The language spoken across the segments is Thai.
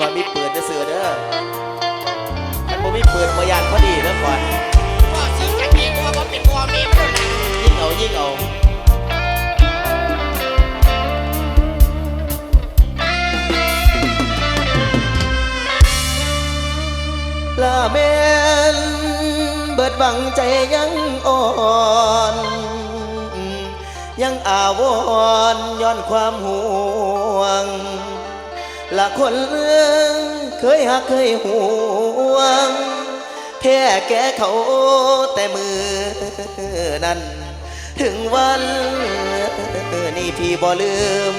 ว่ามีปืนจะเสือเด้อมันบ่มีปืนมายานพอดีเด้อก่อนพ่อซื้อกันเองว่าบ่เป็นพ่อแม่คนละยิ่งเอายิ่งเอาลาเมนเบิดบังใจยังอ่อนยังอาวรย้อนความห่วง ละคนเรื่องเคยหักเคยห่วงแพ้แก่เขาแต่มือนั้น ถึงวันนี่พี่บ่ลืม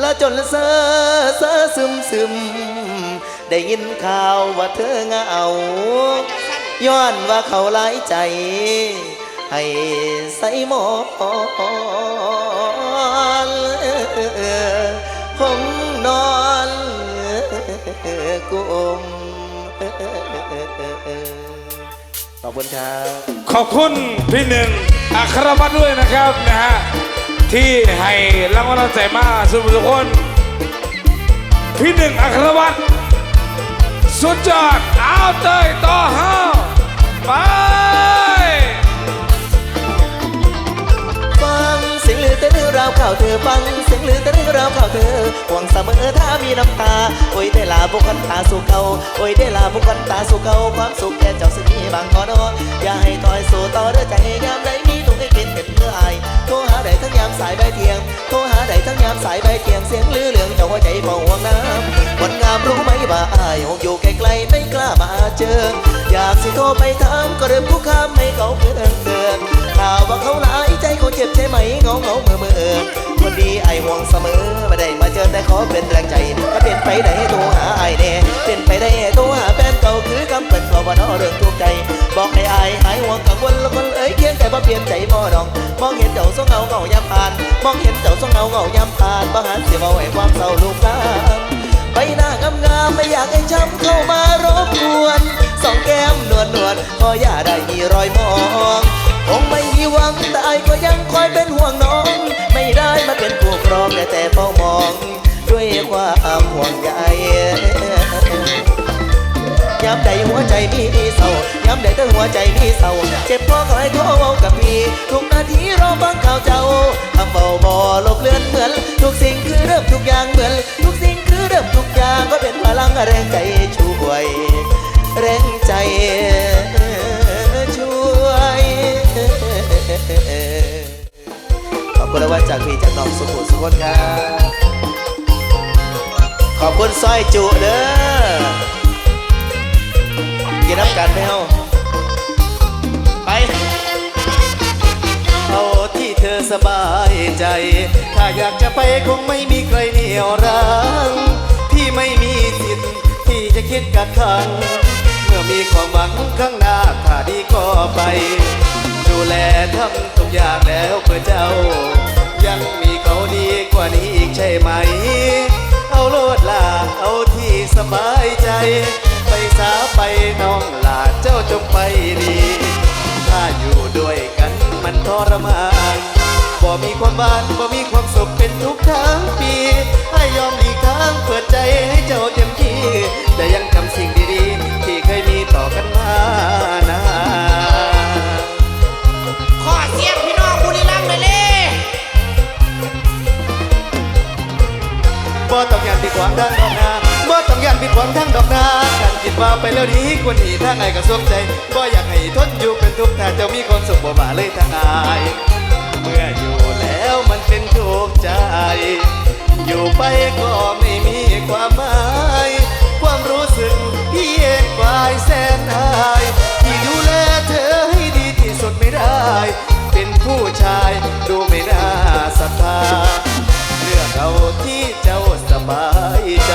แล้วจนเซอเซอซึมซึม ได้ยินข่าวว่าเธอเงาย้อนว่าเขาหลายใจ ให้ใส่หมอ ผมนอนกุมขอบคุณครับ ขอบคุณพี่หนึ่งอัครวัตรด้วยนะครับนะฮะที่ให้รางวัลใจมาสุดทุกคน พี่หนึ่งอัครวัตรสุดยอดเอาเตยต่อห้าไป แต่เรื่องราวข่าวเธอฟังเสียงลือแต่เรื่องราวข่าวเธอห่วงเสมอถ้ามีน้ำตา โอ้ยได้ลาบุคคลตาสู่เขาโอ้ยได้ลาบุคคลตาสู่เขาความสุขแก่เจ้าสิมีบางขอนออย่าให้ถอยสู่ต่อเด้อใจยามใดมีทุกข์ให้กินเป็นเมื่ออโทรหาใดทั้งยามสายใบเทียงโทรหาใดทั้งยามสายใบเทียงเสียงลือเหลืองเจ้าหัวใจเฝ้าห่วงน้ำคนงามรู้ไหมว่าอายหกอยู่ไกลๆไม่กล้ามาเจอ อยากสิโทรไปถามก็เริ่มผู้ค้ามให้เขาเพื่อนเตือนข่าวว่าเขาหลายใจเขาเจ็บใช่ไหมเงาเงาเมื่อเมื่อคนดีไอห่วงเสมอไม่ได้มาเจอแต่ขอเป็นแรงใจก็เป็นไปได้โทรหาไอแน่เป็นไปได้โทรหาแฟนเก่าคือคำเป็นเขาว่านอเรื่องทุกใจ บอกให้ไอหายห่วงกังวลแล้วคนเอ้ยเคียงแต่บ่เปลี่ยนใจบ่ดองมองเห็นเจ้าสงเงาเงายามผ่าน มองเห็นเจ้าสงเงาเงายามผ่านบ่หันเสียเบาให้ความเศร้าลูกตามใบหน้างามงามไม่อยากให้ช้ำเข้ามารบกวนสองแก้มนวลนวลๆพออย่าได้มีรอยมองคงไม่มีหวังแต่ไอก็ยังคอยเป็นห่วงน้อง ไม่ได้มาเป็นผู้ครองแต่แต่เฝ้ามอง ด้วยความห่วงใยย้ำใดหัวใจมีเศร้าย้ำใดแต่หัวใจมีเศร้าเจ็บพราะคอยโทรเว้ากับพี่ทุกนาที แรงใจช่วย แรงใจช่วย ขอบคุณรางวัลจากพี่จากน้องสุขุสุขนครับขอบคุณสร้อยจุเด้อกินน้ำกันไหมเฮาไปเอาที่เธอสบายใจ ถ้าอยากจะไปคงไม่มีใครเหนี่ยวรั้ง พี่ไม่มีสิทธิ์ที่จะคิดกักขัง เมื่อมีความหวังข้างหน้าถ้าดีก็ไป ดูแลทำทุกอย่างแล้วเพื่อเจ้า ยังมีเขาดีกว่านี้อีกใช่ไหม เอาโลดลาเอาที่สบายใจ ไปสาไปน้องลาเจ้าจงไปดี ถ้าอยู่ด้วยกันมันทรมานบ่มีความบ้านบ่มี ว่าไปแล้วดีกว่านี้ทางไงก็สมใจบ่อยากให้ทนอยู่เป็นทุกข์ถ้าเจ้ามีความสุขบ่มาเลยทางอายเมื่ออยู่แล้วมันเป็นทุกข์ใจ อยู่ไปก็ไม่มีความหมาย ความรู้สึกที่เย็นกวายแสนอายที่ดูแลเธอให้ดีที่สุดไม่ได้ เป็นผู้ชายดูไม่น่าศรัทธาเลือกเอาที่เจ้าสบายใจ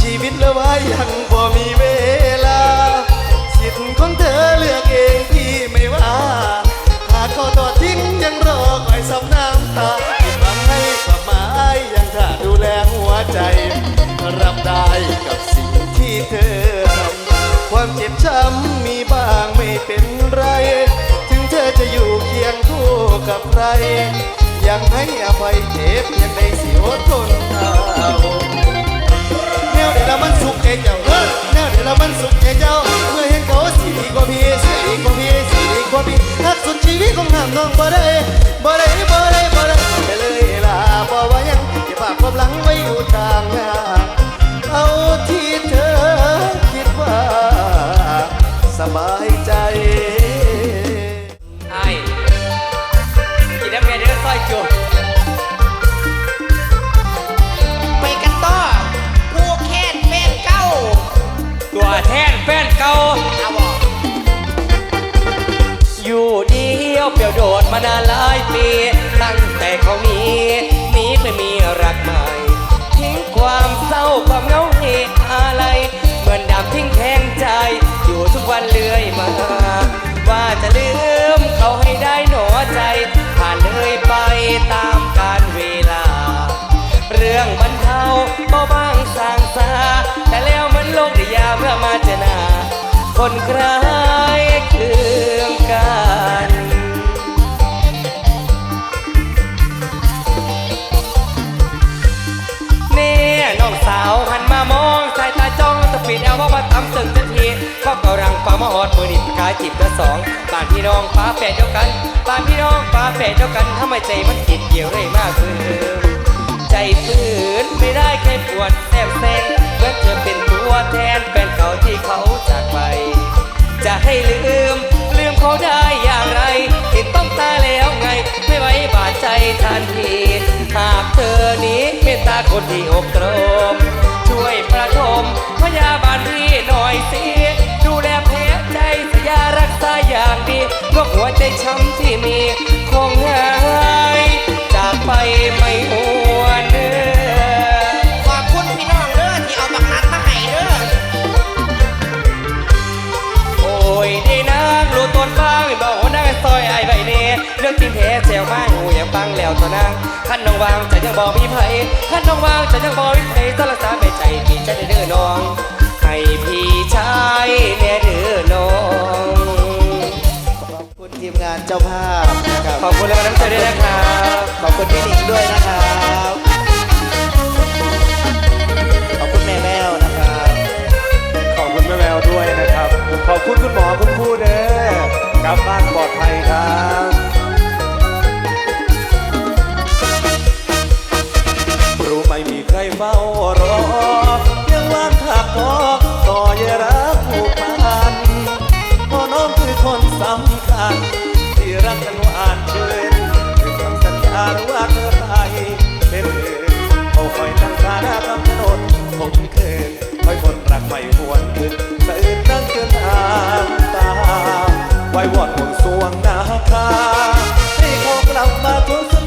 ชีวิตละไว้ยังพอมีเว ของเธอเลือกเองพี่ไม่ว่าหากเขาทอดทิ้งยังรอคอยซับน้ำตาที่ทำให้ความหมายยังถ้าดูแลหัวใจ รับได้กับสิ่งที่เธอทำความเจ็บช้ำมีบ้างไม่เป็นไร ถึงเธอจะอยู่เคียงคู่กับใคร ยังให้อภัยเจ็บยังได้สิอดทนเอา วเดี๋ยวมันสุขใจเจ้าเออแนวเดี๋ยวมันสุขใจเจ้า เมื่อเห็นเขาสีดีกว่าพี่สีดีกว่าพี่สีดีกว่าพี่หักสุดชีวิตของห้ามน้องบ่ได้บ่ได้บ่ได้บ่ได้ไปเลยล่ะบ่ว่ายังอย่าฝากความหลังไว้อยู่ต่างหน้าเอาที่เธอคิดว่าสบายใจ โดดมานานหลายปี ตั้งแต่เขามีหนีไปมีรักใหม่ ทิ้งความเศร้าความเหงาเหตุอะไร เหมือนดาบทิ้งแทงใจ อยู่ทุกวันเรื่อยมา ว่าจะลืมเขาให้ได้หนอใจ ผ่านเลยไปตามกาลเวลา เรื่องบรรเทาเบาบางสางสา แต่แล้วมันโลกได้ยาเมื่อมาเจอหน้าคนคล้ายเครื่องกัน องสาวหันมามองสายตาจ้องตะปิดเอาว่ามาตำตึงทันทีก็กำลังฟ้ามาหอดมือดิบกายจีบละสองป่านพี่น้องฟ้าแฝดเดียวกันป่านพี่น้องฟ้าแฝดเดียวกันทำไมใจมันติดเกี่ยวเลยมากเกินใจฝืนไม่ได้แค่ปวดแสบแสงเมื่อเธอเป็นตัวแทนแฟนเก่าที่เขาจากไป จะให้ลืมลืมเขาได้อย่างไรติดต้องตายแล้วไง ใจทันที หากเธอนี้เมตตาคนที่อกตรม ช่วยประทมพยาบาลพี่หน่อยสิ ดูแลแผลใจสยารักษาอย่างดีโรคหัวใจช้ำที่มีคงหาย จากไปไม่หวน เน่เรื่องจริงแท้แซวมาหูอย่างปังแล้วตัวนางขันน้องวางจะยังบอกมีไผขันน้องวางจะยังบอกมีไผสารสาไปใจพี่จะได้เด้อน้อง ให้พี่ชายแน่เด้อน้องขอบคุณทีมงานเจ้าภาพนะครับขอบคุณแล้วน้ำใจด้วยนะครับ ขอบคุณพี่หนิงด้วยนะครับ ขอบคุณแม่แมวนะครับ ขอบคุณแม่แววด้วยนะครับ ขอบคุณคุณหมอคุณครูเด้อกลับบ้านปลอดภัยครับ เฝ้ารอยังวางถักพอต่อยรักผูกพันพอน้องคือคนสำคัญ ที่รักกันหวานชื่นคือคำสัญญาว่าเธอไปเป็นอื่นเอาคอยตั้งตาหน้าคำถนนผมคืนคอยคนรักไม่หวนคืนสะอื่นนั่งเกินทางตาไว้วอดห่วงสวงนาคาให้เขากลับมาทว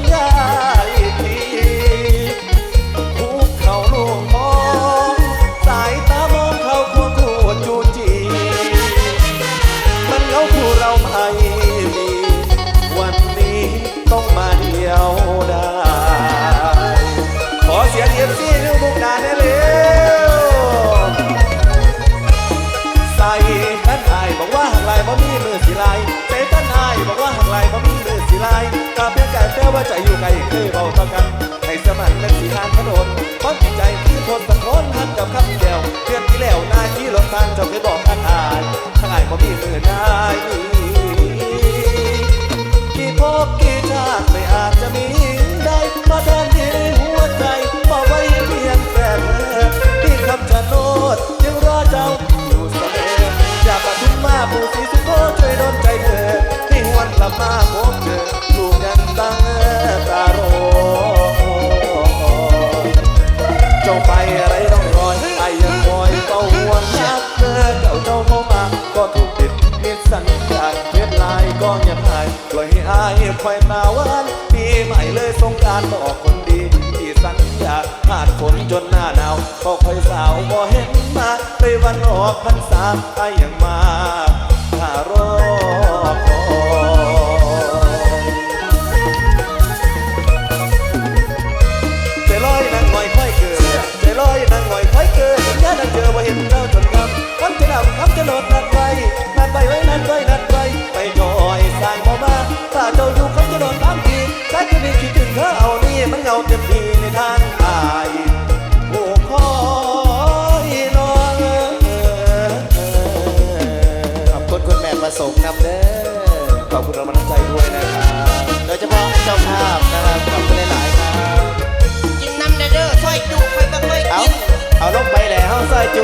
คอยมาวันปีใหม่เลยสงการบอกคนดีที่สัญญาผ่านฝนจนหน้าหนาวก็คอยสาวบ่เห็นมาไปวันออกพรรษาไอ้ยังมาถ้ารอคอยใจลอยนางงอยคอยเกิดใจลอยนางงอยคอยเกิดจนย่านังเจอว่าเห็นเจ้าจนคำวันจะดำคำจะโดดนัดไปนัดไปไว้นัดไว้นัด นี้คิดถึงเธอเอานี่มันเงาเต็มทีในทางอายโอ้ขอน้องขอบคุณคุณแม่ประสงค์นำเด้อขอบคุณเรามาน้งใจด้วยนะครับโดยเฉพาะเจ้าภาพนะครับขอบคุณหลายๆครับกินน้ำเด้อช่วยดูไปบ้างไหมเอาเอาลงไปแล้วช่วยจุ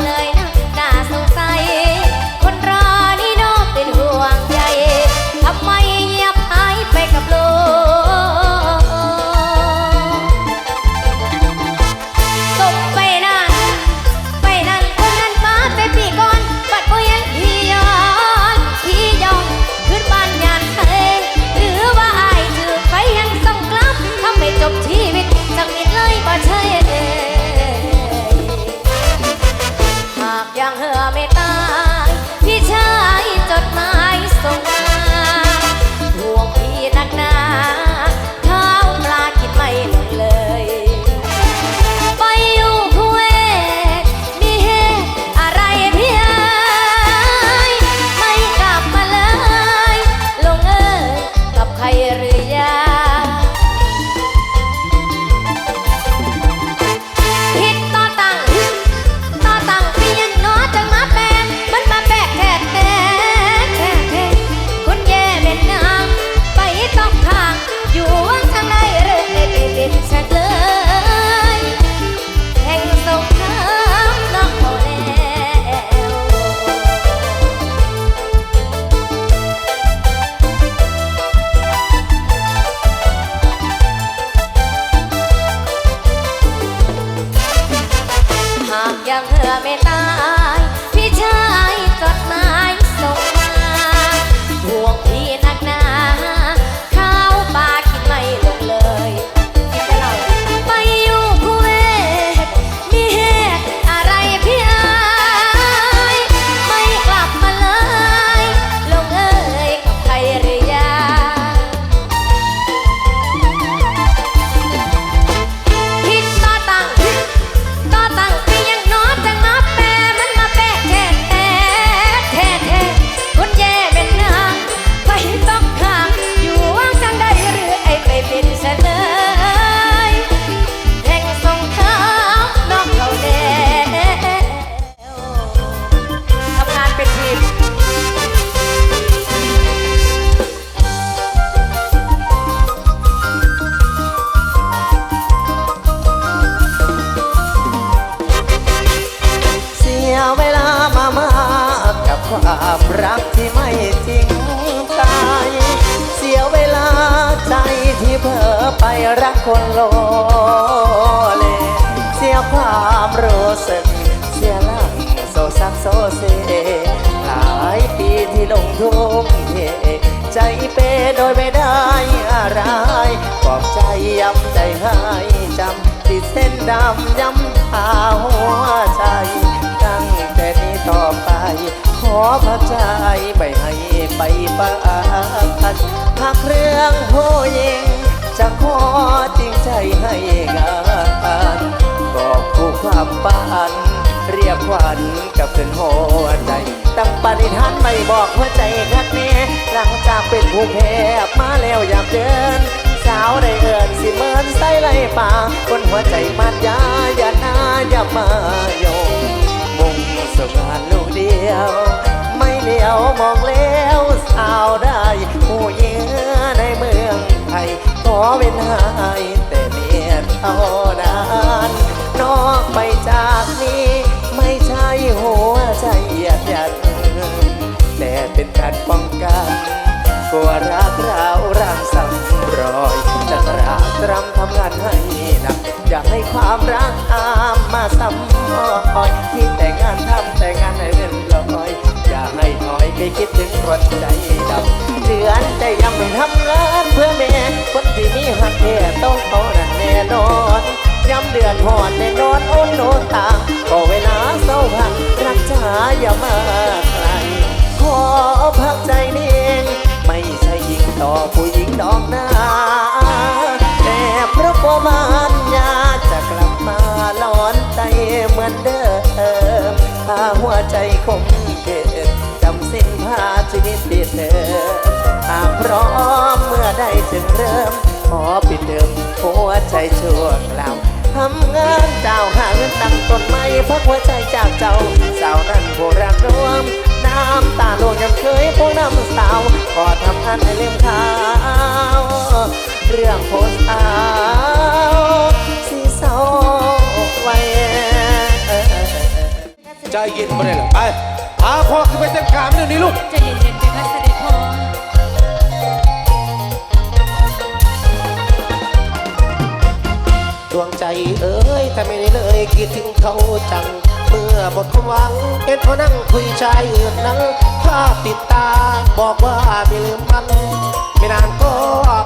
night. ย้ำใจให้จำติดเส้นดำย้ำทาหัวใจ ตั้งแต่นี้ต่อไป ขอพักใจไม่ให้ไปปะกันพักเรื่องผู้หญิงจะขอจริงใจให้งานก็ผู้ความปันเรียกขวัญกับเป็นหัวใจ ตั้งปณิธานไม่บอกหัวใจคักแน่หลังจากเป็นผู้แพ้มาแล้วอยากเดิน สาวได้เอินสิเมินใส่ไรป่าคนหัวใจมันยาอย่าหน้าอย่ามาโยงมุ่งสงานลูกเดียว ไม่เลี้ยวมองแล้วสาวได้ผู้หญิงในเมืองไทยขอเป็นหายแต่เมียเท่านั้น คิดถึงคนใจดำเดือนแต่ยังไม่ทำงานเพื่อแม่คนที่มีหักแท้ต้องเขานั้นแน่นอนย้ำเดือนหอนแน่นอนโอนโนตาก็เวลาเศร้าพันรักจ๋าอย่ามาไกลขอพักใจนี่เองไม่ใช่ยิงต่อผู้หญิงดอกหน้าแต่เพราะประมาณยาจะกลับมาหลอนใจเหมือนเดิมพาหัวใจคงเก็บ สิ้นพาชีวิตติดเดิมหากพร้อมเมื่อได้จึงเริ่มขอปิดเดิมหัวใจชั่วคราวทำงานเจ้าหาเงินตั้งต้นไม้พักหัวใจจากเจ้า สาวนั้นผู้รักรวม น้ำตาลวงยังเคยพวกน้ำสาวก็ทำอันให้เล่มขาวเรื่องโพสต์เอาสีเศร้าไว้ใจเย็นมาได้หรอไป พาพ่อขึ้นไปจัดการเรื่องนี้ลูก ใจเย็นๆไปคะเสด็จพ่อ วงใจเอ้ยถ้าไม่ได้เลยคิดถึงเขาจัง เมื่อหมดความหวังเห็นเขานั่งคุยชายอื่นนั้นภาพติดตาบอกว่าไม่ลืมมัน ไม่นานก็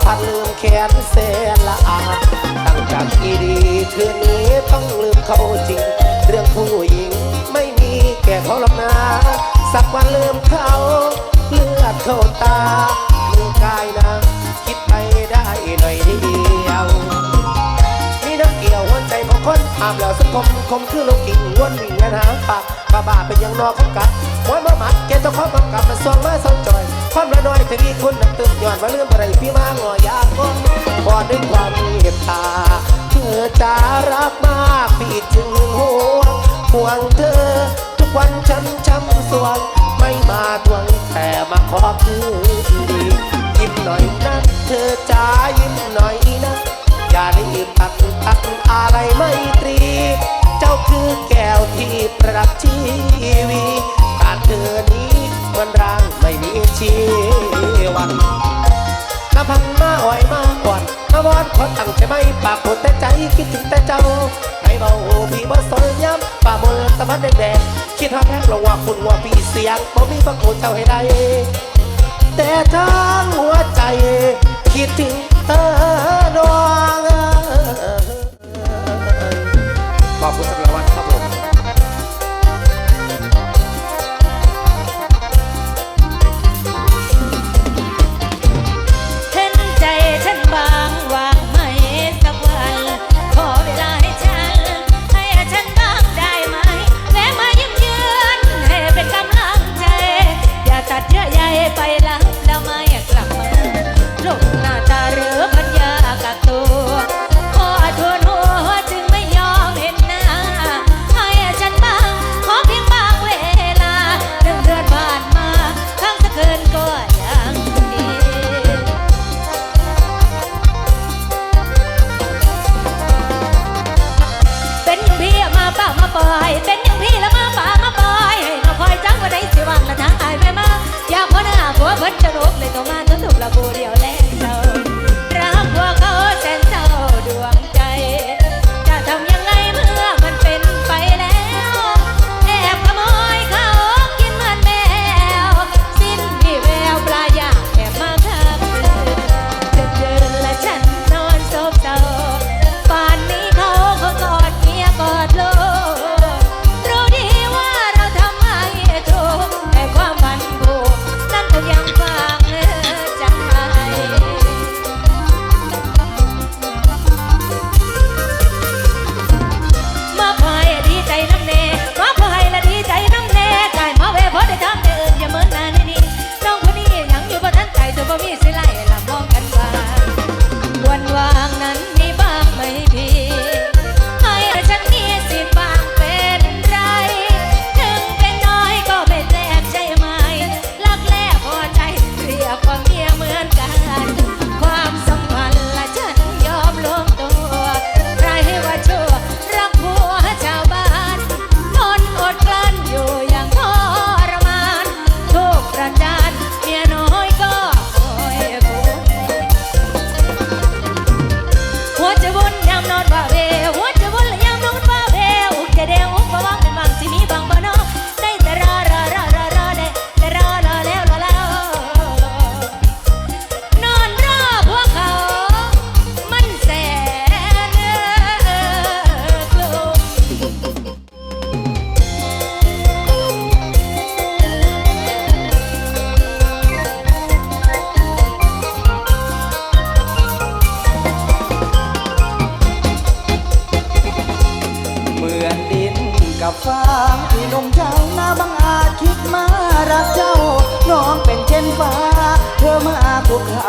พันลืมแขนเสนละอาตั้งจากอีดีคืนนี้ต้องลืมเขาจริง เรื่องผู้หญิงไม่มีแก่เขาหรอกนะสักวันลืมเขาเลือดเข้าตาาบแล้วสังคมคมคือลูกกิ่งวนวิ่งงานหาปากบ้าบ้าเป็นยังนอกของกัดมวยมาหมัดเกณฑ์ต้องข้อบังกับมาส่วงมาส่งจอยความละน้อยแต่มีคุณนักตึกย้อนมาเรื่องอะไรพี่มาหงอยากก้นบอดด้วยความเมตตาเธอจะรักมากพี่จึงห่วงห่วงเธอ ทุกวันฉันช้ำสวงไม่มาทวงแต่มาขอคืนดียิ้มหน่อยนะเธอจ้ายิ้มหน่อยนะ อย่าได้ตัดตัดอะไรไม่ตรี เจ้าคือแก้วที่ประดับชีวีขาดเธอนี้มันร่างไม่มีชีวันน้ำพันมาอ่อยมาก่อนมาวอนขอตั้งใจไม่ปากพูดแต่ใจคิดถึงแต่เจ้าให้เบาพี่บ่สนย้ำป่าบนสบทางแรกระว่าคุณว่าพี่เสียงบ่มีพระโกเจ้าให้ได้ แต่ทางหัวใจ คิดถึงเธอดวงขอบคุณสำหรับ ปล่อยเป็นอย่างพี่แล้วมาป่ามาปล่อยให้เราคอยจังว่าได้สิว่างละทางอายไปมาอยากพอหน้าผัวเพิ่นจะรบเลยต้องมาทุกละบูเดียวแล้ว บ่มีสิไล่ล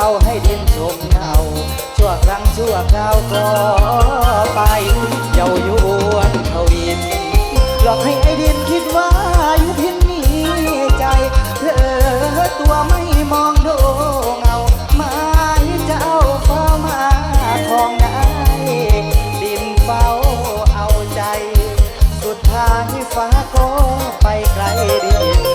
าให้ดินชมเงาชั่วครั้งชั่วคราวก็ไปเย้ายวนทวินหลอกให้ไอ้ดินคิดว่าอยู่พินมีใจเธอตัวไม่มองดูเงาไม้เจ้าเฝ้ามาของนายดินเฝ้าเอาใจ สุดท้ายฟ้าก็ไปไกลดิน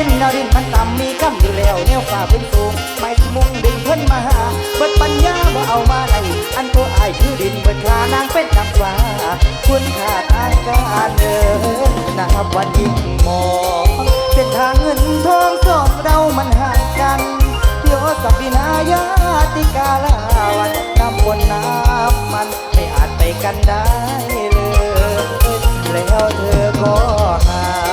ดินแนวดินมันต่ำมีกำอยู่แล้วแนวฝ่าเป็นสูงไม่มุงดึงเพิ่นมาหาเบิดปัญญาบ่เอามาไหนอันตัวอายคือดินเบิดคลานางเป็นนักว่าคุณขาดอาการเดินนับวันยิ่งมองเส้นทางเงินทองสองเรามันห่างกันโยวสับปินายาติกาลาวันน้ำบนน้ำมันไม่อาจไปกันได้เลยแล้วเธอก็หา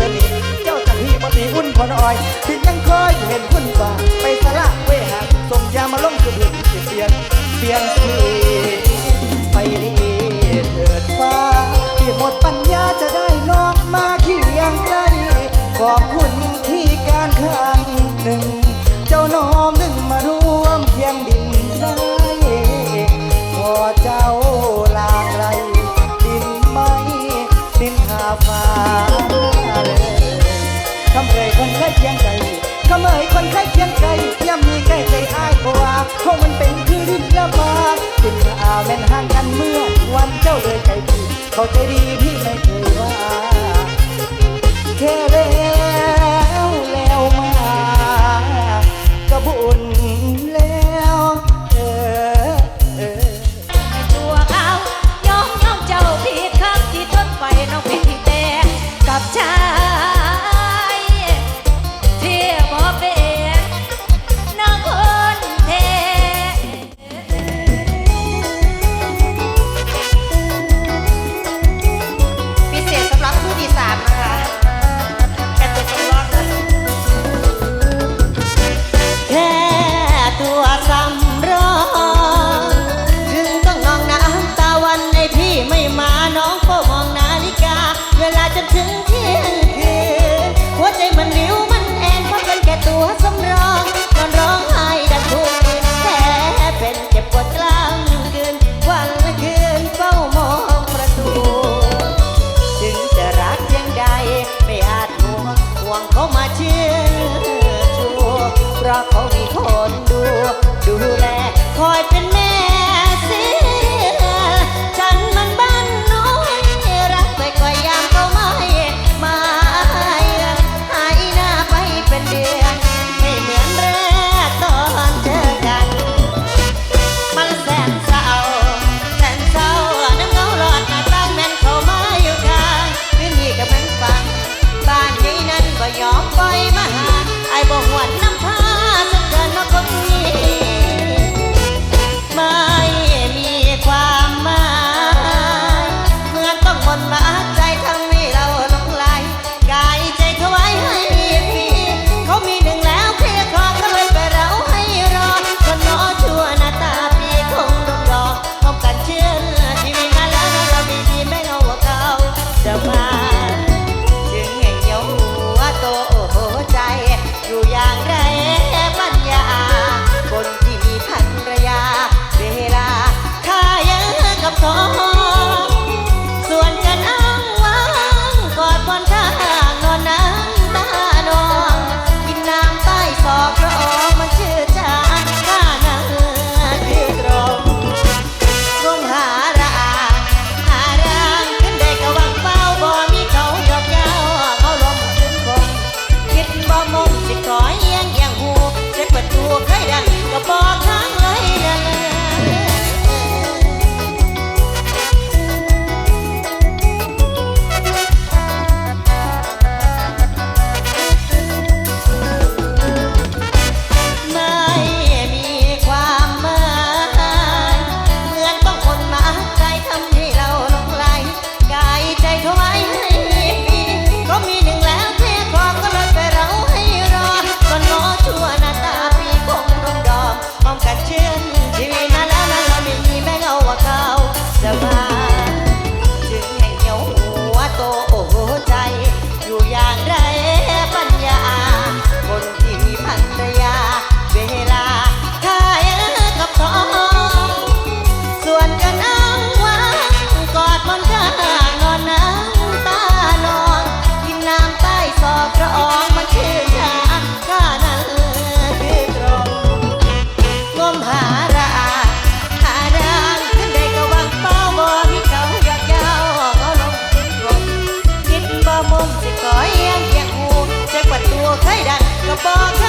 สู่สนิทเจ้าจากพี่มาตีอุ่นพอนอ่อยที่ยังคอยเห็นคุณบ่าไปสละเวหาส่งยามาลงสุดสิเปลี่ยนเปลี่ยนสีไปดีเถิดฟ้าที่หมดปัญญาจะได้น้องมาเคียงใกล้ขอบคุณ ยงใจย่ำมีใกล้ใจอ้ายเพราะว่าเพราะมันเป็นที่ดินละมากเป็นอาแม่นห่างกันเมื่อวันเจ้าเลยไกลพี่เขาใจดีพี่ไม่เคยว่า about